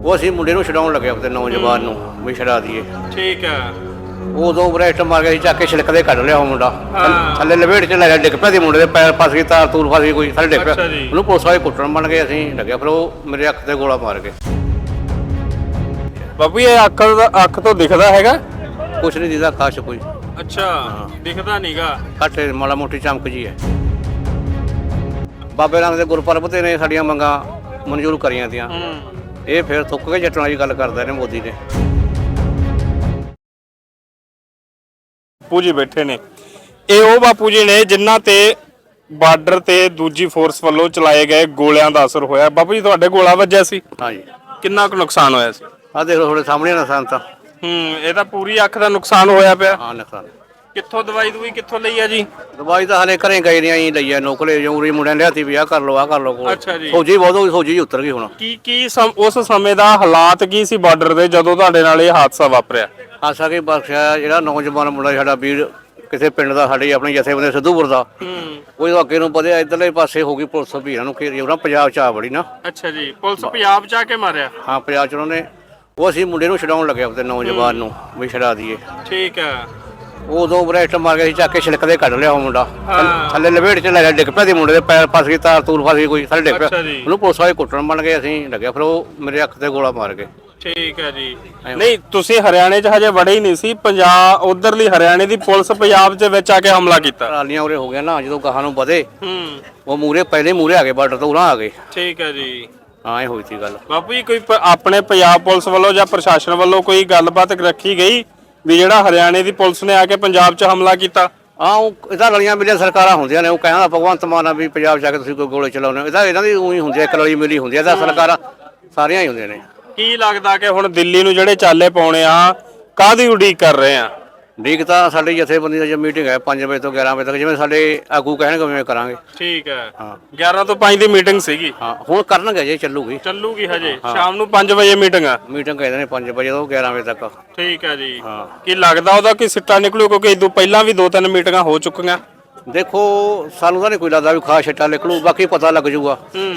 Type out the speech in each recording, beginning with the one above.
ਉਹ ਅਸੀਂ ਮੁੰਡੇ ਨੂੰ ਛਡਾਉਣ ਲੱਗੇ ਆਪਣੇ ਨੌਜਵਾਨ ਨੂੰ ਵੀ ਛਡਾ ਦਈਏ। ਠੀਕ ਹੈ ਉਦੋਂ ਬ੍ਰੈਸਟ ਮਾਰ ਕੇ ਅਸੀਂ ਚੱਕ ਕੇ ਛਿਲਕਦੇ ਕੱਢ ਲਿਆ ਉਹ ਮੁੰਡਾ। ਹਾਂ। ਥੱਲੇ ਲਵੇੜ ਚ ਲੱਗਾ ਡਿੱਗ ਪਿਆ ਦੀ ਮੁੰਡੇ ਦੇ ਪੈਰ ਫਸ ਗਈ ਤਾਰ ਤੂਰ ਫਸ ਗਈ ਕੋਈ ਥੱਲੇ ਡਿੱਗ ਪਿਆ। ਅੱਛਾ ਜੀ। ਉਹਨੂੰ ਪੁਲਿਸ ਵਾਲੇ ਕੁੱਟਣ ਬਣ ਗਏ ਅਸੀਂ ਲੱਗਿਆ ਫਿਰ ਉਹ ਮੇਰੇ ਅੱਖ ਤੇ ਗੋਲਾ ਮਾਰ ਗਏ। ਬਾਪੂ ਇਹ ਅੱਖ ਦਾ ਅੱਖ ਤੋਂ ਦਿਖਦਾ ਹੈਗਾ? ਕੁਛ ਨਹੀਂ ਦੀਦਾ ਖਾਸ ਕੋਈ। ਅੱਛਾ ਦਿਖਦਾ ਨਹੀਂਗਾ ਘੱਟ ਮਾੜਾ ਮੋਟੀ ਚਮਕ ਜੀ ਹੈ। ਬਾਬੇ ਨਾਨਕ ਦੇ ਗੁਰਪੁਰਬ ਤੇ ਨੇ ਸਾਡੀਆਂ ਮੰਗਾਂ ਮਨਜ਼ੂਰ ਕਰੀਆਂ ਤੀਆਂ। ਹੂੰ। ਇਹ ਫਿਰ ਥੁੱਕ ਕੇ ਜੱਟਾਂ ਦੀ ਗੱਲ ਕਰਦਾ ਨੇ ਮੋਦੀ ਨੇ ਬਾਪੂ ਜੀ ਬੈਠੇ ਨੇ। ਇਹ ਉਹ ਬਾਪੂ ਜੀ ਨੇ ਜਿਨ੍ਹਾਂ ਤੇ ਬਾਰਡਰ ਤੇ ਦੂਜੀ ਫੋਰਸ ਵੱਲੋਂ ਚਲਾਏ ਗਏ ਗੋਲਿਆਂ ਦਾ ਅਸਰ ਹੋਇਆ। ਬਾਪੂ ਜੀ ਤੁਹਾਡੇ ਗੋਲਾ ਵੱਜਿਆ ਸੀ? ਹਾਂਜੀ। ਕਿੰਨਾ ਕੁ ਨੁਕਸਾਨ ਹੋਇਆ ਸੀ? ਆ ਦੇਖ ਲਓ ਤੁਹਾਡੇ ਸਾਹਮਣੇ ਨਸਾਨ ਤਾਂ। ਹੂੰ ਇਹ ਤਾਂ ਪੂਰੀ ਅੱਖ ਦਾ ਨੁਕਸਾਨ ਹੋਇਆ ਪਿਆ। ਹਾਂ ਨਸਾਨ ਕਿੱਥੋਂ ਦਵਾਈ ਦੂਈ ਕਿੱਥੋਂ ਲਈ ਆ ਜੀ? ਦਵਾਈ ਤਾਂ ਹਲੇ ਘਰੇ ਗਏ ਨਹੀਂ ਆਈ ਲਈ ਆ ਨੌਕਲੇ ਜੂਰੀ ਮੁੰਡਿਆਂ ਨੇ ਲਿਆਤੀ ਵੀ ਆ ਕਰ ਲਓ ਆ ਕਰ ਲਓ ਕੋਲ। ਅੱਛਾ ਜੀ। ਬਹੁਤ ਹੋ ਗਈ ਫੌਜੀ ਜੀ ਉਤਰ ਗਈ ਹੁਣ। ਕੀ ਕੀ ਸਮ- ਉਸ ਸਮੇਂ ਦਾ ਹਾਲਾਤ ਕੀ ਸੀ ਬਾਰਡਰ ਦੇ ਜਦੋਂ ਤੁਹਾਡੇ ਨਾਲ ਇਹ ਹਾਦਸਾ ਵਾਪਰਿਆ? ਆਸਾ ਕੇ ਬਖਸ਼ਿਆ? ਜਿਹੜਾ ਨੌਜਵਾਨ ਮੁੰਡਾ ਸਾਡਾ ਵੀਰ ਕਿਸੇ ਪਿੰਡ ਦਾ ਸਾਡੇ ਆਪਣੇ ਜਥੇਬੰਦੀ ਸਿੱਧੂਪੁਰ ਦਾ। ਹੂੰ। ਉਹ ਅੱਗੇ ਨੂੰ ਵਧਿਆ ਇਧਰਲੇ ਪਾਸੇ ਹੋ ਗਈ ਪੁਲਿਸ ਵੀ ਇਹਨਾਂ ਨੂੰ ਘੇਰੀ ਉਹਨਾਂ ਪੰਜਾਬ ਚ ਆ ਵੜੀ ਨਾ। ਅੱਛਾ ਜੀ ਪੁਲਿਸ ਪੰਜਾਬ ਚ ਆ ਕੇ ਮਾਰਿਆ? ਹਾਂ ਪੰਜਾਬ ਚ ਉਹਨੇ ਉਹ ਅਸੀਂ ਮੁੰਡੇ ਨੂੰ ਛਡਾਉਣ ਲੱਗੇ ਆਪਣੇ ਨੌਜਵਾਨ ਨੂੰ ਵੀ ਛਡਾ ਦਈਏ। ਠੀਕ ਹੈ ਉਦੋਂ ਬ੍ਰੈਸਟ ਮਾਰ ਕੇ ਅਸੀਂ ਚੱਕ ਕੇ ਛਿਲਕਦੇ ਕੱਢ ਲਿਆ ਉਹ ਮੁੰਡਾ। ਥੱਲੇ ਲਵੇੜ ਚ ਲੱਗਾ ਡਿੱਗ ਪਿਆ ਦੀ ਮੁੰਡੇ ਦੇ ਪੈਰ ਫਸ ਗਈ ਤਾਰ ਤੂਰ ਫਸ ਗਈ ਕੋਈ ਥੱਲੇ ਡਿੱਗ ਪਿਆ। ਉਹਨੂੰ ਪੁਲਿਸ ਵਾਲੇ ਕੁੱਟਣ ਬਣ ਗਏ ਅਸੀਂ ਲੱਗਿਆ ਫਿਰ ਉਹ ਮੇਰੇ ਅੱਖ ਤੇ ਗੋਲਾ ਮਾਰ ਗਏ। ਠੀਕ ਹੈ ਜੀ। ਨਹੀਂ ਤੁਸੀਂ ਹਰਿਆਣੇ 'ਚ ਹਜੇ ਵੜੇ ਹੀ ਨਹੀਂ ਸੀ ਪੰਜਾਬ ਉਧਰਲੀ ਹਰਿਆਣੇ ਦੀ ਪੁਲਿਸ ਪੰਜਾਬ 'ਚ ਵਿੱਚ ਆ ਕੇ ਹਮਲਾ ਕੀਤਾ। ਟਰਾਲੀਆਂ ਉਰੇ ਹੋ ਗਿਆ ਨਾ ਜਦੋਂ ਗਾਹਾਂ ਨੂੰ ਵਧੇ ਹੂੰ। ਉਹ ਮੂਰੇ ਪਹਿਲੇ ਮੂਰੇ ਆ ਗਏ ਬਾਰਡਰ ਤੋਂ ਉਰਾਂ ਆ ਗਏ। ਠੀਕ ਹੈ ਜੀ। ਹਾਂ ਇਹ ਹੋਈ ਸੀ ਗੱਲ। ਬਾਪੂ ਜੀ ਕੋਈ ਆਪਣੇ ਪੰਜਾਬ ਪੁਲਿਸ ਵੱਲੋਂ ਜਾਂ ਪ੍ਰਸ਼ਾਸਨ ਵੱਲੋਂ ਕੋਈ ਗੱਲਬਾਤ ਰੱਖੀ ਗਈ? ਵੀ ਜਿਹੜਾ ਹਰਿਆਣੇ ਦੀ ਪੁਲਿਸ ਨੇ ਆ ਕੇ ਪੰਜਾਬ 'ਚ ਹਮਲਾ ਕੀਤਾ। ਹਾਂ ਉਹ ਇਹਦਾ ਰਲੀਆਂ ਮਿਲੀਆਂ ਸਰਕਾਰਾਂ ਹੁੰਦੀਆਂ ਨੇ ਉਹ ਕਹਿੰਦਾ ਭਗਵੰਤ ਮਾਨ ਆ ਵੀ ਪੰਜਾਬ ਜਾ ਕੇ ਤੁਸੀਂ ਕੋਈ ਗੋਲੇ ਚਲਾਉਣੇ ਹੋ। ਇਹਦਾ ਇਹਨਾਂ ਦੀ ਉਹੀ ਹੁੰਦੀ ਹੈ ਇੱਕ ਰਲੀ ਮਿਲੀ ਹੁੰਦੀ ਹੈ ਇਹਦਾ ਸਰਕਾਰਾਂ ਸਾਰੀਆਂ ਹੀ ਹੁੰਦੀਆਂ ਨੇ। ਕੀ ਲੱਗਦਾ ਕਿ ਹੁਣ ਦਿੱਲੀ ਨੂੰ ਜਿਹੜੇ ਚਾਲੇ ਪਾਉਣੇ ਆ ਕਾਦੀ ਉਡੀਕ ਕਰ ਰਹੇ ਆ? ਠੀਕ ਤਾਂ ਸਾਡੀ ਜਥੇਬੰਦੀ ਦਾ ਜੋ ਮੀਟਿੰਗ ਹੈ 5 ਵਜੇ ਤੋਂ 11 ਵਜੇ ਤੱਕ ਜਿਵੇਂ ਸਾਡੇ ਆਗੂ ਕਹਿਣਗੇ ਉਵੇਂ ਕਰਾਂਗੇ। ਠੀਕ ਹੈ। ਹਾਂ। 11 ਤੋਂ 5 ਦੀ ਮੀਟਿੰਗ ਸੀਗੀ। ਹਾਂ ਹੁਣ ਕਰਨਗੇ ਜੇ ਚੱਲੂਗੀ। ਚੱਲੂਗੀ ਹਜੇ। ਸ਼ਾਮ ਨੂੰ 5 ਵਜੇ ਮੀਟਿੰਗ ਆ। ਮੀਟਿੰਗ ਕਹਿੰਦੇ ਨੇ 5 ਵਜੇ ਤੋਂ 11 ਵਜੇ ਤੱਕ। ਠੀਕ ਹੈ ਜੀ। ਹਾਂ। ਕੀ ਲੱਗਦਾ ਉਹਦਾ ਕਿ ਸਿੱਟਾ ਨਿਕਲੂ ਕਿਉਂਕਿ ਇਦੋਂ ਪਹਿਲਾਂ ਵੀ ਦੋ ਤਿੰਨ ਮੀਟਿੰਗਾਂ ਹੋ ਚੁੱਕੀਆਂ। ਦੇਖੋ ਸਾਨੂੰ ਤਾਂ ਨਹੀਂ ਕੋਈ ਲੱਗਦਾ ਵੀ ਖਾਸ ਛੱਟਾ ਨਿਕਲੂ ਬਾਕੀ ਪਤਾ ਲੱਗ ਜਾਊਗਾ ਹੂੰ।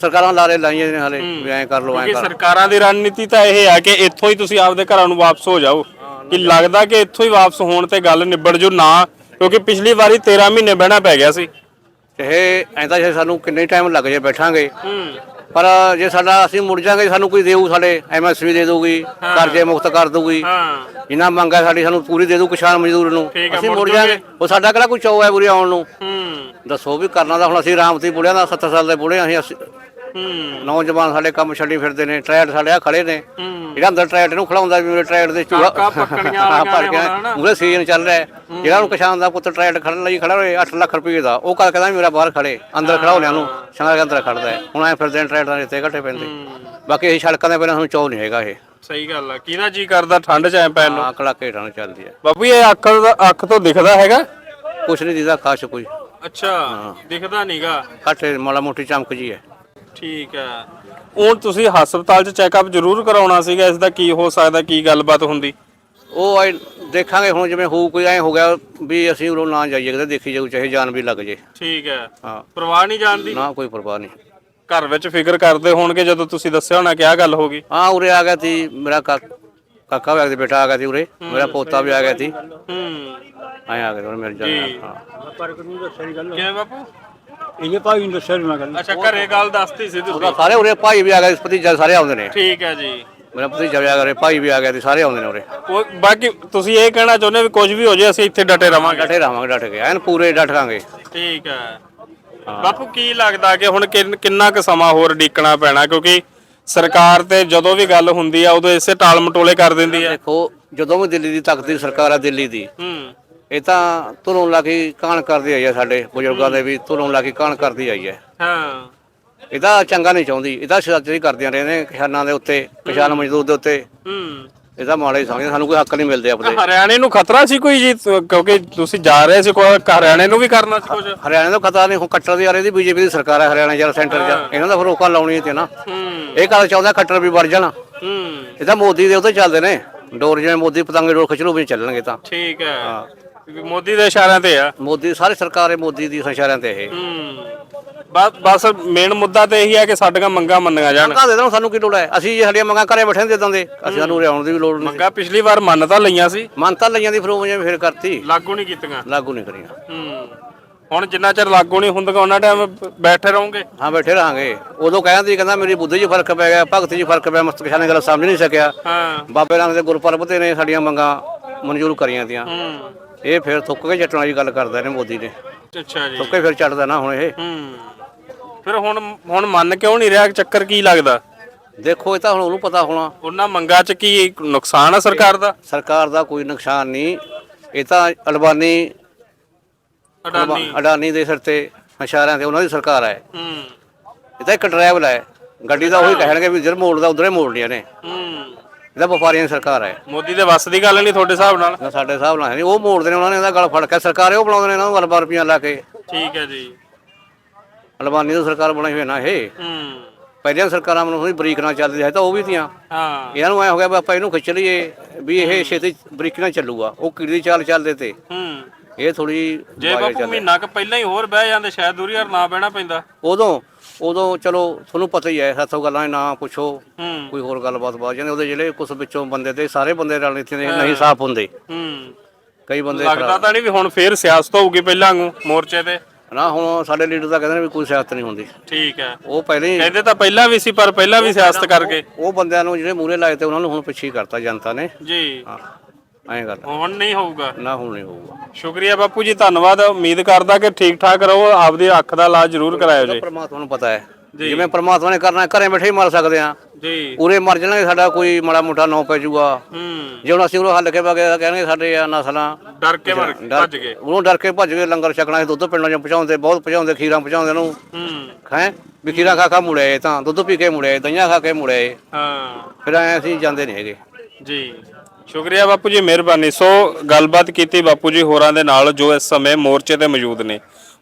ਸਰਕਾਰਾਂ ਲਾਰੇ ਲਾਈਆਂ ਨੇ ਹਲੇ ਵੀ ਐਂ ਕਰ ਲਓ ਐਂ ਕਰ ਸਰਕਾਰਾਂ ਦੀ ਰਣਨੀਤੀ ਤਾਂ ਇਹ ਹੈ ਕਿ ਇੱਥੋਂ ਹੀ ਤੁਸੀਂ ਆਪਦੇ ਘਰਾਂ ਨੂੰ ਵਾਪਸ ਹੋ ਜਾਓ। ਕਿ ਲੱਗਦਾ ਕਿ ਇੱਥੋਂ ਹੀ ਵਾਪਸ ਹੋਣ ਤੇ ਗੱਲ ਨਿਬੜ ਜੂ ਨਾ ਕਿਉਂਕਿ ਪਿਛਲੀ ਵਾਰੀ 13 ਮਹੀਨੇ ਬਹਿਣਾ ਪੈ ਗਿਆ ਸੀ। ਇਹ ਐਂ ਤਾਂ ਜੇ ਸਾਨੂੰ ਕਿੰਨੇ ਟਾਈਮ ਲੱਗ ਜੇ ਬੈਠਾਂਗੇ। ਪਰ ਜੇ ਸਾਡਾ ਅਸੀਂ ਮੁੜ ਜਾਾਂਗੇ ਸਾਨੂੰ ਕੋਈ ਦੇਊ ਸਾਡੇ ਐਮਐਸਪੀ ਦੇ ਦਊਗੀ ਕਰਜ਼ੇ ਮੁਕਤ ਕਰ ਦਊਗੀ। ਹਾਂ। ਜਿੰਨਾ ਮੰਗਾ ਸਾਡੀ ਸਾਨੂੰ ਪੂਰੀ ਦੇ ਦੂ ਕਿਸਾਨ ਮਜ਼ਦੂਰ ਨੂੰ। ਠੀਕ ਆ, ਅਸੀਂ ਮੁੜ ਮੁੜ ਜਾਾਂਗੇ। ਉਹ ਸਾਡਾ ਕਿਹੜਾ ਕੋਈ ਚੌ ਹੈ ਪੂਰੀ ਆਉਣ ਨੂੰ? ਹੂੰ। ਦੱਸੋ ਵੀ ਕਰਨਾ ਤਾਂ ਹੁਣ ਅਸੀਂ ਰਾਮਤੀ ਬੁੜਿਆਂ ਦਾ 70 ਸਾਲ ਦੇ ਬੁੜੇ ਹਾਂ ਅਸੀਂ ਨੌਜਵਾਨ ਸਾਡੇ ਕੰਮ ਛੱਡੀ ਫਿਰਦੇ ਨੇ ਟਰੈਡ ਸਾਡੇ ਆ ਖੜੇ ਨੇ। ਜਿਹੜਾ ਅੰਦਰ ਟਰੈਡ ਨੂੰ ਖੜਾਉਂਦਾ ਵੀ ਮੇਰੇ ਟਰੈਡ ਦੇ ਚੂਹਾ ਹਾਂ, ਭਰ ਹਨਾ। ਪੂਰੇ ਸੀਜ਼ਨ ਚੱਲ ਰਿਹਾ। ਜਿਹੜਾ ਨੂੰ ਕਿਸਾਨ ਦਾ ਪੁੱਤ ਟਰੈਡ ਖੜਨ ਲਈ ਖੜਾ ਹੋਏ 8 ਲੱਖ ਰੁਪਏ ਦਾ ਉਹ ਕੱਲ ਕਹਿੰਦਾ ਮੇਰਾ ਬਾਹਰ ਖੜੇ ਅੰਦਰ ਖੜਾਉਣਿਆਂ ਨੂੰ ਸੰਗਾ ਅੰਦਰ ਖੜਦਾ ਹੁਣ ਐ ਫਿਰਦੇ ਨੇ ਟਰੈਡਾਂ ਦੇ ਉੱਤੇ ਘੱਟੇ ਪੈਂਦੇ। ਬਾਕੀ ਇਹ ਸੜਕਾਂ ਦੇ ਪਹਿਲਾਂ ਸਾਨੂੰ ਚੌ ਨਹੀਂ ਹੈਗਾ ਇਹ। ਸਹੀ ਗੱਲ ਆ। ਕਿਹਦਾ ਜੀ ਕਰਦਾ ਠੰਡ ਚ ਐ ਪੈਣ ਨੂੰ? ਹਾਂ ਕੜਾਕੇ ਠਾਣ ਚੱਲਦੀ ਹੈ। ਬਾਪੂ ਇਹ ਅੱਖ ਦਾ ਅੱਖ ਤੋਂ ਦਿਖਦਾ ਹੈਗਾ? ਕੁਛ ਨਹੀਂ ਦੀਦਾ ਖਾਸ ਕੋਈ। ਅੱਛਾ ਦਿਖਦਾ ਨਹੀਂਗਾ ਘੱਟੇ ਮਾੜਾ ਮੋਟੀ ਚਮਕ ਜੀ ਹੈ। ਠੀਕ ਹੈ ਹੁਣ ਤੁਸੀਂ ਹਸਪਤਾਲ 'ਚ ਚੈੱਕਅਪ ਜ਼ਰੂਰ ਕਰਾਉਣਾ ਸੀਗਾ ਇਸ ਦਾ ਕੀ ਹੋ ਸਕਦਾ ਕੀ ਗੱਲਬਾਤ ਹੁੰਦੀ? ਉਹ ਦੇਖਾਂਗੇ ਹੁਣ ਜਿਵੇਂ ਹੋਊ ਕੋਈ ਐ ਹੋ ਗਿਆ ਵੀ ਅਸੀਂ ਉਰੋਂ ਨਾ ਜਾਈਏ ਕਿਤੇ ਦੇਖੀ ਜਾਊ ਚਾਹੇ ਜਾਨ ਵੀ ਲੱਗ ਜੇ। ਠੀਕ ਹੈ ਹਾਂ। ਪਰਵਾਹ ਨਹੀਂ ਜਾਣਦੀ ਨਾ ਕੋਈ ਪਰਵਾਹ ਨਹੀਂ। ਘਰ ਵਿੱਚ ਫਿਕਰ ਕਰਦੇ ਹੋਣਗੇ ਜਦੋਂ ਤੁਸੀਂ ਦੱਸਿਆ ਹੋਣਾ ਕਿ ਆਹ ਗੱਲ ਹੋ ਗਈ? ਹਾਂ ਉਰੇ ਆ ਗਿਆ ਸੀ ਮੇਰਾ ਕਾ- ਕਾਕਾ ਵੀ ਆ ਗਿਆ ਸੀ ਬੇਟਾ ਆ ਗਿਆ ਸੀ ਉਰੇ ਮੇਰਾ ਪੋਤਾ ਵੀ ਆ ਗਿਆ ਸੀ। ਹੂੰ। ਆਏ ਆ ਗਏ ਉਰੇ ਮੇਰੇ ਜੀ। ਜਾਨ ਹਾਂ। ਪਰ ਨੂੰ ਦੱਸਣੀ ਗੱਲ ਕਿਵੇਂ ਬਾਪੂ? ਇਹਨੇ ਭਾਈ ਨੂੰ ਦੱਸਿਆ ਮੈਂ ਗੱਲ ਅੱਛਾ ਘਰੇ ਗੱਲ ਦੱਸਤੀ ਸੀ ਤੁਸੀਂ। ਉਹਦਾ ਸਾਰੇ ਉਰੇ ਭਾਈ ਵੀ ਆ ਗਏ ਭਤੀਜਾ ਸਾਰੇ ਆਉਂਦੇ ਨੇ। ਠੀਕ ਹੈ ਜੀ। ਮੇਰਾ ਭਤੀਜਾ ਵੀ ਆ ਗਿਆ ਉਰੇ ਭਾਈ ਵੀ ਆ ਗਿਆ ਸੀ ਸਾਰੇ ਆਉਂਦੇ ਨੇ ਉਰੇ। ਉਹ ਬਾਕੀ ਤੁਸੀਂ ਇਹ ਕਹਿਣਾ ਚਾਹੁੰਦੇ ਵੀ ਕੁਝ ਵੀ ਹੋ ਜਾਏ ਅਸੀਂ ਇੱਥੇ ਡਟੇ ਰਵਾਂਗੇ। ਡਟੇ ਰਹਾਂਗੇ ਡਟ ਕੇ ਐਨ ਪੂਰੇ ਡਟਾਂਗੇ ਠੀਕ ਹੈ। ਬਾਪੂ ਕੀ ਲੱਗਦਾ ਕਿ ਹੁਣ ਕਿੰਨ- ਕਿੰਨਾ ਕੁ ਸਮਾਂ ਹੋਰ ਡੀਕਣਾ ਪੈਣਾ? ਕਿਉਂਕਿ ਸਰਕਾਰ ਤੇ ਜਦੋਂ ਵੀ ਗੱਲ ਹੁੰਦੀ ਆ ਉਦੋਂ ਇਸੇ ਟਾਲ ਮਟੋਲੇ ਕਰ ਦਿੰਦੀ ਆ। ਦੇਖੋ ਜਦੋਂ ਵੀ ਦਿੱਲੀ ਦੀ ਤਖਤ ਦੀ ਸਰਕਾਰ ਆ ਦਿੱਲੀ ਦੀ ਹੂੰ। ਇਹ ਤਾਂ ਤੁਰੋਂ ਲਾ ਕੇ ਕਾਣ ਕਰਦੀ ਆਈ ਹੈ ਸਾਡੇ ਬਜ਼ੁਰਗਾਂ ਦੇ ਵੀ ਤੁਰੋਂ ਲਾ ਕੇ ਕਾਣ ਕਰਦੀ ਆਈ ਹੈ। ਹਾਂ ਇਹਦਾ ਚੰਗਾ ਨਹੀਂ ਚਾਹੁੰਦੀ ਇਹਦਾ ਸਿਆਸਤ ਹੀ ਕਰਦੀਆਂ ਰਹੇ ਨੇ ਕਿਸਾਨਾਂ ਦੇ ਉੱਤੇ ਕਿਸਾਨ ਮਜ਼ਦੂਰ ਦੇ ਉੱਤੇ। ਹੂੰ। ਇਹਦਾ ਮਾੜਾ ਹੀ ਸਮਝਦੇ ਸਾਨੂੰ ਕੋਈ ਹੱਕ ਨਹੀਂ ਮਿਲਦੇ ਆਪਣੇ। ਹਰਿਆਣੇ ਨੂੰ ਖਤਰਾ ਸੀ ਕੋਈ ਜੀ ਤ- ਕਿਉਂਕਿ ਤੁਸੀਂ ਜਾ ਰਹੇ ਸੀ ਕੋਈ ਹਰਿਆਣੇ ਨੂੰ ਵੀ ਕਰਨਾ ਸੀ ਕੁਝ? ਹਰਿਆਣਾ ਦਾ ਖਤਰਾ ਨਹੀਂ ਹੁਣ ਕੱਟਰ ਦੀ ਆ ਰਹੀ ਦੀ ਬੀਜੇਪੀ ਦੀ ਸਰਕਾਰ ਹੈ ਹਰਿਆਣਾ ਜਾਂ ਸੈਂਟਰ 'ਚ ਇਹਨਾਂ ਦਾ ਫਿਰ ਰੋਕਾਂ ਲਾਉਣੀ ਤੇ ਨਾ। ਹੂੰ। ਇਹ ਗੱਲ ਚਾਹੁੰਦਾ ਕੱਟਰ ਵੀ ਵੜ ਜਾਣ। ਹੂੰ। ਇਹ ਤਾਂ ਮੋਦੀ ਦੇ ਉੱਤੇ ਚੱਲਦੇ ਨੇ। ਡੋਰ ਜਿਵੇਂ ਮੋਦੀ ਪਤੰਗੇ ਡੋਰ ਖਿੱਚ ਲੂ ਵੀ ਚੱਲਣਗੇ ਤਾਂ। ਠੀਕ ਹੈ। ਮੋਦੀ ਦੇ ਇਸ਼ਾਰਿਆਂ ਤੇ ਆ। ਮੋਦੀ ਸਾਰੇ ਸਰਕਾਰ ਹੈ ਮੋਦੀ ਦੀ ਇਸ਼ਾਰਿਆਂ ਤੇ ਇਹ। ਹੂੰ। ਬਸ ਬਸ ਮੇਨ ਮੁੱਦਾ ਤੇ ਇਹੀ ਹੈ ਕਿ ਸਾਡੀਆਂ ਮੰਗਾਂ ਮੰਨੀਆਂ ਜਾਣ। ਮੰਗਾਂ ਦੇ ਦੇਣ ਸਾਨੂੰ ਕੀ ਲੋੜ ਹੈ? ਅਸੀਂ ਜੇ ਸਾਡੀਆਂ ਮੰਗਾਂ ਘਰੇ ਬੈਠੇ ਦੇ ਦਿੰਦੇ ਅਸੀਂ ਸਾਨੂੰ ਉਰੇ ਆਉਣ ਦੀ ਵੀ ਲੋੜ ਨਹੀਂ। ਮੰਗਾਂ ਪਿਛਲੀ ਵਾਰ ਮੰਨ ਤਾਂ ਲਈਆਂ ਸੀ। ਮੰਨਤਾ ਲਈਆਂ ਦੀ ਫਿਰ ਉਹ ਜਿਵੇਂ ਫਿਰ ਕਰਤੀ। ਲਾਗੂ ਨਹੀਂ ਕੀਤੀਆਂ। ਲਾਗੂ ਨਹੀਂ ਕਰੀਆਂ। ਹੂੰ। ਹੁਣ ਜਿੰਨਾ ਚਿਰ ਲਾਗੂ ਨਹੀਂ ਹੁੰਦੀਆਂ ਉਹਨਾਂ ਟਾਈਮ ਬੈਠੇ ਰਹੋਗੇ। ਹਾਂ ਬੈਠੇ ਰਹਾਂਗੇ। ਉਦੋਂ ਕਹਿੰਦੀ ਕਹਿੰਦਾ ਮੇਰੀ ਬੁੱਧੀ 'ਚ ਫ਼ਰਕ ਪੈ ਗਿਆ ਭਗਤੀ 'ਚ ਫ਼ਰਕ ਪਿਆ ਮਸਤਕ ਨੇ ਗੱਲ ਸਮਝ ਨਹੀਂ ਸਕਿਆ। ਹਾਂ। ਬਾਬੇ ਨਾਨਕ ਦੇ ਗੁਰਪੁਰਬ ਤੇ ਨੇ ਸਾਡੀਆਂ ਮੰਗਾਂ ਮਨਜ਼ੂਰ ਕਰੀਆਂ ਤੀਆਂ। ਹੂੰ। ਇਹ ਫਿਰ ਥੁੱਕ ਕੇ ਚੱਟਣ ਵਾਲੀ ਗੱਲ ਕਰਦਾ ਨੇ ਮੋਦੀ ਨੇ। ਅੱਛਾ ਜੀ। ਥੁੱਕੇ ਫਿਰ ਚੱਟਦਾ ਨਾ ਹੁਣ ਇਹ। ਹੂੰ। ਫਿਰ ਹੁਣ ਹੁਣ ਮੰਨ ਕਿਉਂ ਨਹੀਂ ਰਿਹਾ? ਚੱਕਰ ਕੀ ਲੱਗਦਾ? ਦੇਖੋ ਇਹ ਤਾਂ ਹੁਣ ਉਹਨੂੰ ਪਤਾ ਹੋਣਾ। ਉਹਨਾਂ ਮੰਗਾਂ 'ਚ ਕੀ ਨੁਕਸਾਨ ਆ ਸਰਕਾਰ ਦਾ? ਸਰਕਾਰ ਦਾ ਕੋਈ ਨੁਕਸਾਨ ਨਹੀਂ। ਇਹ ਤਾਂ ਅਲਬਾਨੀ ਅਡਾਨੀ। ਅਡਾਨੀ ਦੇ ਸਿਰ ਤੇ ਇਸ਼ਾਰਿਆਂ ਤੇ ਉਹਨਾਂ ਦੀ ਸਰਕਾਰ ਹੈ। ਹੂੰ। ਇਹ ਤਾਂ ਇੱਕ ਡਰਾਈਵਰ ਹੈ। ਗੱਡੀ ਦਾ ਉਹੀ ਕਹਿਣਗੇ ਵੀ ਜਿੱਧਰ ਮੋੜਦਾ ਉਧਰੇ ਮੋੜਨੀਆਂ ਨੇ। ਹੂੰ। ਇਹਦਾ ਵਪਾਰੀਆਂ ਦੀ ਸਰਕਾਰ ਹੈ। ਮੋਦੀ ਦੇ ਵੱਸ ਦੀ ਗੱਲ ਨਹੀਂ ਤੁਹਾਡੇ ਹਿਸਾਬ ਨਾਲ? ਨਾ ਸਾਡੇ ਹਿਸਾਬ ਨਾਲ ਹੈ ਨਹੀਂ। ਉਹ ਮੋੜਦੇ ਨੇ ਉਹਨਾਂ ਨੇ ਇਹਦਾ ਗਲ ਫੜ ਕੇ ਸਰਕਾਰ ਉਹ ਬਣਾਉਂਦੇ ਨੇ ਇਹਨਾਂ ਨੂੰ ਅਲਬਾਨ ਰੁਪਈਆ ਲਾ ਕੇ। ਠੀਕ ਹੈ ਜੀ। ਅਲਬਾਨੀ ਦੀ ਸਰਕਾਰ ਬਣਾਈ ਹੋਈ ਨਾ ਇਹ। ਹੂੰ। ਪਹਿਲੀਆਂ ਸਰਕਾਰਾਂ ਮਨੂੰ ਹੀ ਬਰੀਕ ਨਾਲ ਚੱਲਦੀ ਹੈ ਤਾਂ ਉਹ ਵੀ ਤੀਆਂ। ਹਾਂ। ਇਹਨਾਂ ਨੂੰ ਐ ਹੋ ਗਿਆ ਵੀ ਆਪਾਂ ਇਹਨੂੰ ਖਿੱਚ ਲਈਏ ਵੀ ਇਹ ਛੇਤੀ ਬਰੀਕੀ ਨਾਲ ਚੱਲੂਗਾ। ਉਹ ਕੀੜੀ ਦੀ ਚਾਲ ਚੱਲਦੇ ਤੇ। ਹੂੰ। ਇਹ ਥੋੜੀ ਜੇ ਬਾਪੂ ਮਹੀਨਾ ਕ ਪਹਿਲਾਂ ਹੀ ਹੋਰ ਬਹਿ ਜਾਂਦੇ ਸ਼ਾਇਦ ਦੂਰੀ ਯਾਰ ਨਾ ਬਹਿਣਾ ਪੈਂਦਾ। ਉਦੋਂ ਉਦੋਂ ਚਲੋ ਤੁਹਾਨੂੰ ਪਤਾ ਹੀ ਹੈ ਸਾਥੋਂ ਗੱਲਾਂ ਨਾ ਪੁੱਛੋ ਹੂੰ। ਕੋਈ ਹੋਰ ਗੱਲਬਾਤ ਬਾਤ ਜਾਂਦੇ ਉਹਦੇ ਜਿਹੜੇ ਕੁਝ ਵਿੱਚੋਂ ਬੰਦੇ ਤੇ ਸਾਰੇ ਬੰਦੇ ਰਣਨੀਤੀ ਦੇ ਨਹੀਂ ਸਾਫ਼ ਹੁੰਦੇ। ਹੂੰ। ਕਈ ਬੰਦੇ ਲੱਗਦਾ ਤਾਂ ਨਹੀਂ ਵੀ ਹੁਣ ਫੇਰ ਸਿਆਸਤ ਹੋਊਗੀ ਪਹਿਲਾਂ ਵਾਂਗੂ ਮੋਰਚੇ ਤੇ। ਨਾ ਹੁਣ ਸਾਡੇ ਲੀਡਰ ਤਾਂ ਕਹਿੰਦੇ ਨੇ ਵੀ ਕੋਈ ਸਿਆਸਤ ਨਹੀਂ ਹੁੰਦੀ। ਠੀਕ ਹੈ। ਉਹ ਪਹਿਲੇ ਹੀ ਕਹਿੰਦੇ ਤਾਂ ਪਹਿਲਾਂ ਵੀ ਸੀ ਪਰ ਪਹਿਲਾਂ ਵੀ ਸਿਆਸਤ ਕਰਕੇ। ਉਹ ਬੰਦਿਆਂ ਨੂੰ ਜਿਹੜੇ ਮੂਰੇ ਲਾਏ ਤੇ ਉਹਨਾਂ ਨੂੰ ਹੁਣ ਪਿੱਛੇ ਹੀ ਕਰਤਾ ਜਨਤਾ ਨੇ। ਜੀ। ਹਾਂ। ਐਂ ਗੱਲ। ਹੁਣ ਨਹੀਂ ਹੋਊਗਾ। ਨਾ ਹੁਣ ਨਹੀਂ ਹੋਊਗਾ। ਸ਼ੁਕਰੀਆ ਬਾਪੂ ਜੀ ਧੰਨਵਾਦ। ਉਮੀਦ ਕਰਦਾ ਕਿ ਠੀਕ ਠਾਕ ਰਹੋ ਆਪਦੀ ਅੱਖ ਦਾ ਇਲਾਜ ਜ਼ਰੂਰ ਕਰਾਇਓ ਜੀ। ਪਰਮਾਤਮਾ ਨੂੰ ਪਤਾ ਹੈ। ਜਿਵੇਂ ਪਰਮਾਤਮਾ ਨੇ ਕਰਨਾ ਹੈ, ਘਰੇ ਬੈਠੇ ਹੀ ਮਰ ਸਕਦੇ ਆ ਜੀ। ਉਰੇ ਮਰ ਜਾਣਗੇ ਸਾਡਾ ਕੋਈ ਮਾੜਾ ਮੋਟਾ ਨੌ ਪੈ ਜਾਊਗਾ। ਹੂੰ। ਜੇ ਹੁਣ ਅਸੀਂ ਉਹਨੂੰ ਹੱਲ ਕੇ ਵਗੇ ਕਹਿਣਗੇ ਸਾਡੇ ਆ ਨਸਲਾਂ। ਡਰ ਕੇ ਮਰ ਡਰ- ਭੱਜ ਗਏ। ਉਹਨੂੰ ਡਰ ਕੇ ਭੱਜ ਗਏ ਲੰਗਰ ਛਕਣਾ ਸੀ ਦੁੱਧ ਪਿੰਡਾਂ 'ਚ ਪਹੁੰਚਾਉਂਦੇ ਬਹੁਤ ਪਹੁੰਚਾਉਂਦੇ ਖੀਰਾਂ ਪਹੁੰਚਾਉਂਦੇ ਨੂੰ ਹੂੰ। ਹੈ? ਵੀ ਖੀਰਾ ਖਾ ਖਾ ਮੁੜੇ ਤਾਂ ਦੁੱਧ ਪੀ ਕੇ ਮੁੜੇ ਦਈਆਂ ਖਾ ਕੇ ਮੁੜੇ ਹਾਂ। ਫਿਰ ਐ ਅਸੀਂ ਜਾਂਦੇ ਨਹੀਂ ਹੈਗੇ। ਜੀ। ਸ਼ੁਕਰੀਆ ਬਾਪੂ ਜੀ, ਮਿਹਰਬਾਨੀ। ਸੋ ਗੱਲਬਾਤ ਕੀਤੀ ਬਾਪੂ ਜੀ ਹੋਰਾਂ ਦੇ ਨਾਲ ਜੋ ਇਸ ਸਮੇਂ ਮੋਰਚੇ ਤੇ ਮੌਜੂਦ ਨੇ।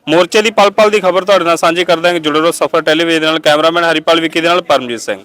ਮੋਰਚੇ ਦੀ ਪਲ ਪਲ ਦੀ ਖਬਰ ਤੁਹਾਡੇ ਨਾਲ ਸਾਂਝੀ ਕਰ ਜੁੜੇ ਰਹੋ ਸਫਰ ਟੈਲੀਵਿਜ਼ਨ ਨਾਲ, ਕੈਮਰਾਮੈਨ ਹਰੀਪਾਲ ਵਿੱਕੀ ਦੇ ਨਾਲ, ਪਰਮਜੀਤ ਸਿੰਘ।